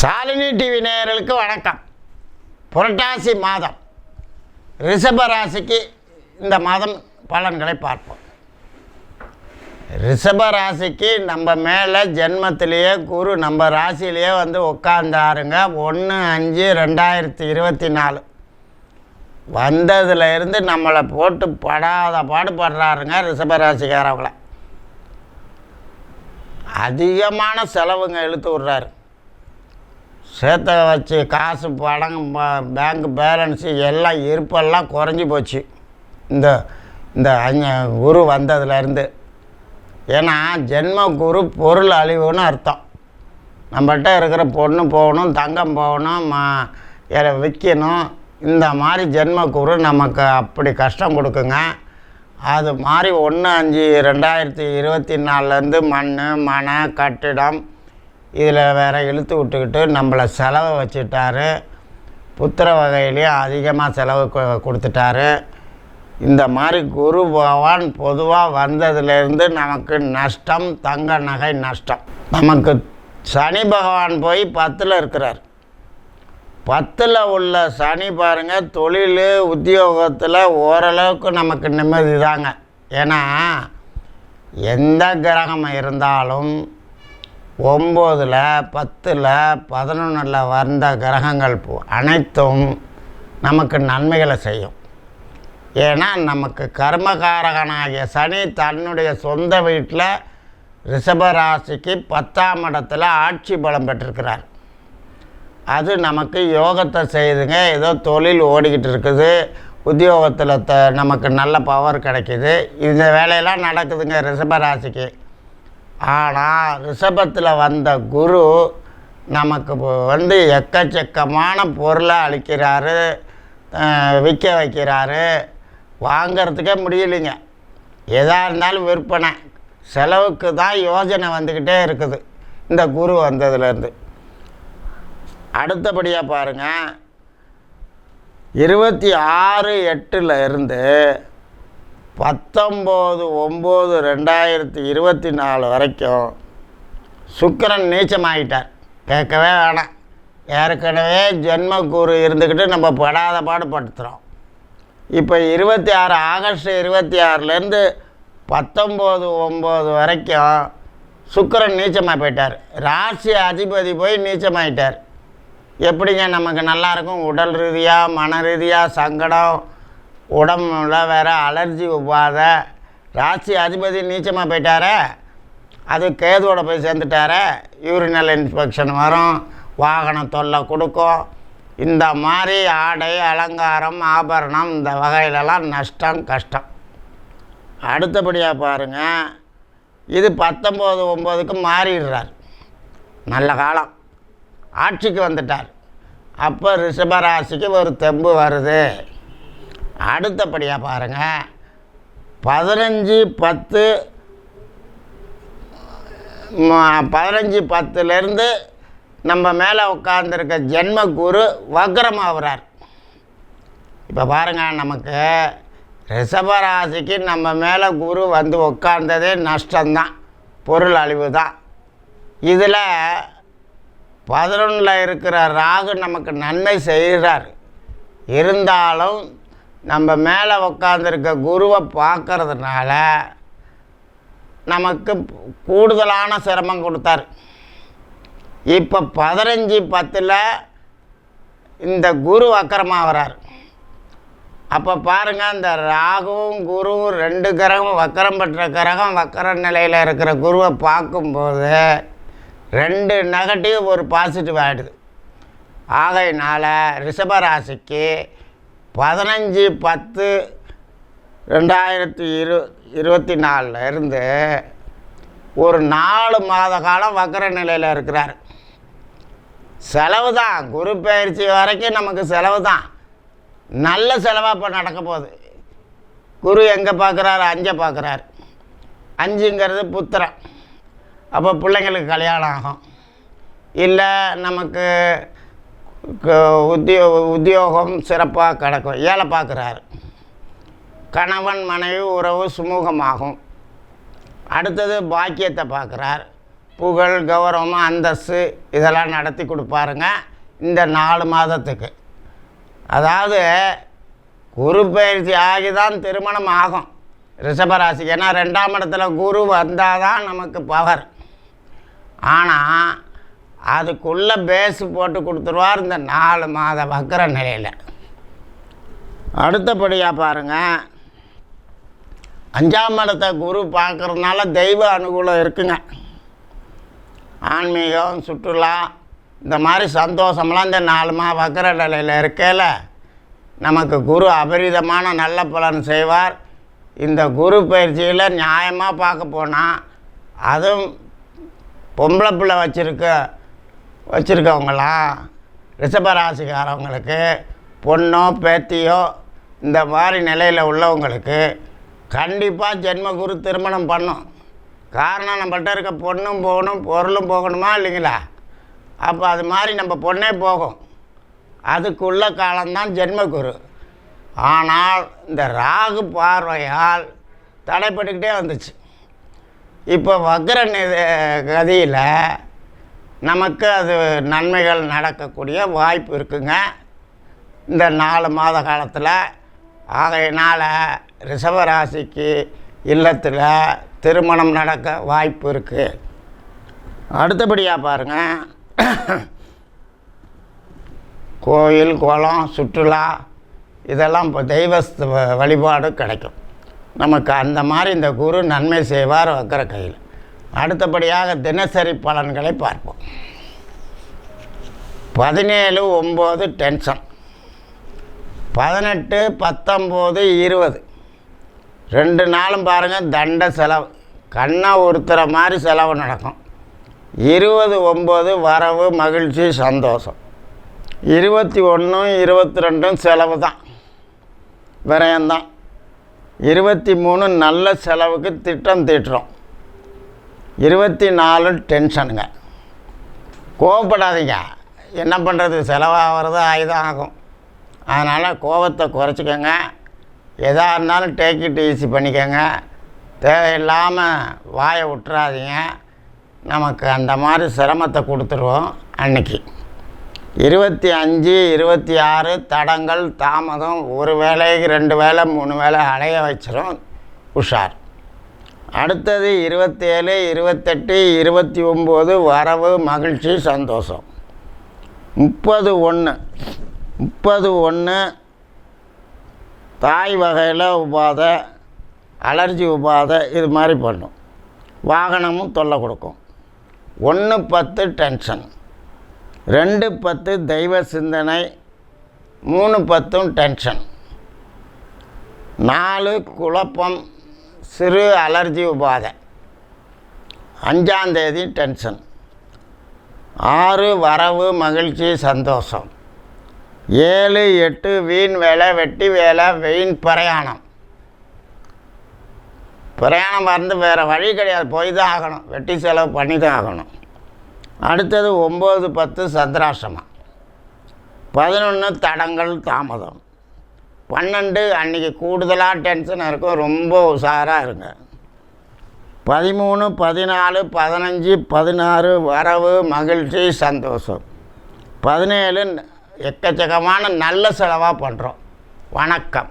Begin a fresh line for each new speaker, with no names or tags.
Shalini TV நேயர்களுக்கு வணக்கம். புரட்டாசி மாதம். ரிஷப ராசிக்கு இந்த மாதம் பலன்களை பார்ப்போம். ரிஷப ராசிக்கு நம்ம மேலே ஜென்மத்திலேயே குரு நம்ம ராசியிலேயே வந்து உட்காந்தாருங்க ஒன்று அஞ்சு ரெண்டாயிரத்தி இருபத்தி நாலு. வந்ததுல இருந்து நம்மளை போட்டு படாத பாடுபடுறாருங்க ரிஷப ராசிக்காரவங்கள. அதிகமான செலவுங்க இழுத்து விட்றாரு. சேர்த்த வச்சு காசு பணம் பேங்க் பேலன்ஸு எல்லாம் இருப்பெல்லாம் குறைஞ்சி போச்சு. இந்த இந்த குரு வந்ததுலேருந்து. ஏன்னா ஜென்ம குரு பொருள் அழிவுன்னு அர்த்தம். நம்மகிட்ட இருக்கிற பொண்ணு போகணும் தங்கம் போகணும் மா எ- விற்கணும். இந்த மாதிரி ஜென்ம குரு நமக்கு அப்படி கஷ்டம் கொடுக்குங்க. அது மாதிரி ஒன்று அஞ்சு ரெண்டாயிரத்தி இருபத்தி நாலுலேருந்து மண் மனை கட்டிடம் இதில் வேறு இழுத்து விட்டுக்கிட்டு நம்மளை செலவை வச்சுட்டாரு. புத்திர வகையிலையும் அதிகமாக செலவு கொ- கொடுத்துட்டாரு. இந்த மாதிரி குரு பகவான் பொதுவாக வந்ததுலேருந்து நமக்கு நஷ்டம் தங்க நகை நஷ்டம். நமக்கு சனி பகவான் போய் பத்தில் இருக்கிறார். பத்தில் உள்ள சனி பாருங்க தொழில் உத்தியோகத்தில் ஓரளவுக்கு நமக்கு நிம்மதி தாங்க. ஏன்னா எந்த கிரகம் இருந்தாலும் ஒம்போதில் பத்தில் பதினொன்றில் வந்த கிரகங்கள் அனைத்தும் நமக்கு நன்மைகளை செய்யும். ஏன்னா நமக்கு கர்மகாரகனாகிய சனி தன்னுடைய சொந்த வீட்டில் ரிஷபராசிக்கு பத்தாம் இடத்துல ஆட்சி பலம் பெற்றிருக்கிறார். அது நமக்கு யோகத்தை செய்துங்க ஏதோ தொழில் ஓடிக்கிட்டு இருக்குது. உத்தியோகத்தில் த நமக்கு நல்ல பவர் கிடைக்கிது. இந்த வேலையெல்லாம் நடக்குதுங்க ரிஷபராசிக்கு ஆனால் ரிஷபத்தில் வந்த குரு நமக்கு வந்து எக்கச்சக்கமான பொருளை அளிக்கிறாரு விற்க வைக்கிறாரு. வாங்கிறதுக்கே முடியலைங்க. எதாக இருந்தாலும் விற்பனை. செலவுக்கு தான் யோஜனை வந்துக்கிட்டே இருக்குது. இந்த குரு வந்ததுலேருந்து. அடுத்தபடியாக பாருங்கள் இருபத்தி ஆறு எட்டில் இருந்து பத்தொம்போது ஒம்பது ரெண்டாயிரத்தி இருபத்தி நாலு வரைக்கும் சுக்கிரன் நீச்சமாகிட்டார் கேட்கவே வேணாம். ஏற்கனவே ஜென்மக்கூறு இருந்துக்கிட்டு நம்ம படாத பாடுபடுத்துகிறோம் இப்போ இருபத்தி ஆறு ஆகஸ்ட் இருபத்தி ஆறுலேருந்து பத்தொம்போது ஒம்பது வரைக்கும் சுக்கிரன் நீச்சமாக போயிட்டார். ராசி அதிபதி போய் நீச்சமாயிட்டார். எப்படிங்க நமக்கு நல்லாயிருக்கும் உடல் ரீதியாக மன ரீதியாக சங்கடம் உடம்புல வேறு அலர்ஜி உபாத ராசி அதிபதி நீச்சமாக போயிட்டாரே அது கேதுவோட போய் சேர்ந்துட்டாரே யூரினல் இன்ஸ்பெக்ஷன் வரும் வாகன தொல்லை கொடுக்கும். இந்த மாதிரி ஆடை அலங்காரம் ஆபரணம் இந்த வகையிலலாம் நஷ்டம் கஷ்டம். அடுத்தபடியாக பாருங்கள் இது பத்தொம்போது ஒம்போதுக்கு மாறிடுறார். நல்ல காலம். ஆட்சிக்கு வந்துட்டார். அப்போ ரிஷபராசிக்கு ஒரு தெம்பு வருது. அடுத்தபடியாக பாருங்கள் பதினஞ்சு பத்து பதினஞ்சு பத்துலேருந்து நம்ம மேலே உட்காந்துருக்க ஜென்ம குரு வக்ரமாகிறார் இப்போ பாருங்கள் நமக்கு ரிஷபராசிக்கு நம்ம மேலே குரு வந்து உட்கார்ந்ததே நஷ்டம்தான். பொருள் அழிவு தான் இதில் பதினொன்றில் இருக்கிற ராகு நமக்கு நன்மை செய்கிறார். இருந்தாலும் நம்ம மேலே உட்காந்துருக்க குருவை பார்க்கறதுனால நமக்கு கூடுதலான சிரமம் கொடுத்தார். இப்போ பதினஞ்சு பத்தில் இந்த குரு வக்கரமாக வரார். அப்போ பாருங்கள் இந்த ராகுவும் குருவும் ரெண்டு கிரகம் வக்கரம் பெற்ற கிரகம் வக்கர நிலையில் இருக்கிற குருவை பார்க்கும்போது ரெண்டு நெகட்டிவ் ஒரு பாசிட்டிவ் ஆகிடுது ஆகையினால ரிஷபராசிக்கு பதினஞ்சு பத்து ரெண்டாயிரத்தி இரு இருபத்தி நாலில் இருந்து ஒரு நாலு மாத காலம் வக்கர நிலையில் இருக்கிறார். செலவு தான் குரு பயிற்சி வரைக்கும் நமக்கு செலவு தான் நல்ல செலவாக இப்போ நடக்க போகுது. குரு எங்கே பார்க்குறாரு அஞ்சை பார்க்குறாரு அஞ்சுங்கிறது புத்திரன். அப்போ பிள்ளைங்களுக்கு கல்யாணம் ஆகும். இல்லை நமக்கு உத்தியோ உத்தியோகம் சிறப்பாக கிடக்கும். ஏழை பார்க்குறாரு. கணவன் மனைவி உறவு சுமூகமாகும். அடுத்தது பாக்கியத்தை பார்க்குறார். புகழ் கௌரவம் அந்தஸ்து இதெல்லாம் நடத்தி கொடுப்பாருங்க இந்த நாலு மாதத்துக்கு. அதாவது குரு பயிற்சி ஆகி தான் திருமணம் ஆகும். ரிஷபராசிக்கு. ஏன்னா ரெண்டாம் இடத்துல குரு வந்தால் தான் நமக்கு பவர் ஆனால் அதுக்குள்ளே பேஸ் போட்டு கொடுத்துருவார் இந்த நாலு மாத வக்கர நிலையில். அடுத்தபடியாக பாருங்கள் அஞ்சாம் இடத்தை குரு பார்க்குறதுனால தெய்வ அனுகூலம் இருக்குங்க. ஆன்மீகம் சுற்றுலா இந்த மாதிரி சந்தோஷம்லாம் இந்த நாலு மா வக்கர நிலையில் இருக்கையில் நமக்கு குரு அபரிதமான நல்ல பலன் செய்வார். இந்த குரு பயிற்சியில் நியாயமாக பார்க்க போனால் அதுவும் பொம்பளை பிள்ளை வச்சுருக்க வச்சுருக்கவங்களாம் ரிஷபராசிக்காரவங்களுக்கு பொண்ணோ பேத்தியோ இந்த மாதிரி நிலையில் உள்ளவங்களுக்கு கண்டிப்பாக ஜென்மகுரு திருமணம் பண்ணும். காரணம் நம்மள்கிட்ட இருக்க பொண்ணும் போகணும் பொருளும் போகணுமா இல்லைங்களா? அப்போ அது மாதிரி நம்ம பொண்ணே போகும். அதுக்குள்ள காலம்தான் ஜென்மகுரு ஆனால் இந்த ராகு பார்வையால் தடைப்பட்டுக்கிட்டே வந்துச்சு. இப்போ வக்ர கதியில் நமக்கு அது நன்மைகள் நடக்கக்கூடிய வாய்ப்பு இருக்குங்க. இந்த நாலு மாத காலத்தில் ஆகையினால் ரிஷபராசிக்கு இல்லத்தில் திருமணம் நடக்க வாய்ப்பு இருக்குது அடுத்தபடியாக பாருங்கள் கோயில் குளம் சுற்றுலா இதெல்லாம் இப்போ தெய்வஸ்து வ- வழிபாடு கிடைக்கும். நமக்கு அந்த மாதிரி இந்த குரு நன்மை செய்வார் வைக்கிற கையில். அடுத்தபடியாக தினசரி பலன்களை பார்ப்போம். பதினேழு ஒம்பது டென்ஷன் பதினெட்டு பத்தொம்போது இருபது. ரெண்டு நாளும் பாருங்கள் தண்ட செலவு. கண்ணை ஒருத்தர மாதிரி செலவு நடக்கும். இருபது ஒம்பது வரவு மகிழ்ச்சி சந்தோஷம். இருபத்தி ஒன்று இருபத்தி ரெண்டும் செலவு தான். விரயம்தான். இருபத்தி மூணு நல்ல செலவுக்கு திட்டம் தீட்டுறோம். இருபத்தி நாலு டென்ஷனுங்க. கோவப்படாதீங்க. என்ன பண்ணுறது செலவாகிறது ஆயுதம் ஆகும். அதனால் கோபத்தை குறைச்சிக்கோங்க. எதாக இருந்தாலும் டேக் இட் ஈஸி பண்ணிக்கோங்க. தேவையில்லாமல் வாயை விட்டுறாதீங்க. நமக்கு அந்த மாதிரி சிரமத்தை கொடுத்துருவோம் அன்னைக்கு. இருபத்தி அஞ்சு இருபத்தி ஆறு தடங்கள் தாமதம். ஒரு வேலைக்கு ரெண்டு வேலை மூணு வேலை அலைய வச்சிரும். உஷார். அடுத்தது இருபத்தேழு இருபத்தெட்டு இருபத்தி ஒம்பது வரவு மகிழ்ச்சி சந்தோஷம். முப்பது ஒன்று முப்பது ஒன்று தாய் வகையில் உபாதை அலர்ஜி உபாதை இது மாதிரி பண்ணும். வாகனமும் தொல்லை கொடுக்கும். ஒன்று பத்து டென்ஷன் ரெண்டு பத்து தெய்வ சிந்தனை மூணு பத்தும் டென்ஷன். நாலு குழப்பம் சிறு அலர்ஜி உபாதை. அஞ்சாந்தேதி டென்ஷன். ஆறு வரவு மகிழ்ச்சி சந்தோஷம். ஏழு எட்டு வீண் வேலை வெட்டி வேலை வீண் பிரயாணம். பிரயாணம் வந்து வேறு வழி கிடையாது. போய் தான் ஆகணும். வெட்டி செலவு பண்ணி தான் ஆகணும். அடுத்தது ஒம்பது பத்து சந்திராசிரமம் பதினொன்று தடங்கள் தாமதம். பன்னெண்டு அன்றைக்கி கூடுதலாக டென்ஷன் இருக்கும். ரொம்ப உஷாராக இருங்க. பதிமூணு பதினாலு பதினஞ்சு பதினாறு வரவு மகிழ்ச்சி சந்தோஷம். பதினேழு எக்கச்சக்கமான நல்ல செலவாக பண்ணுறோம் வணக்கம்.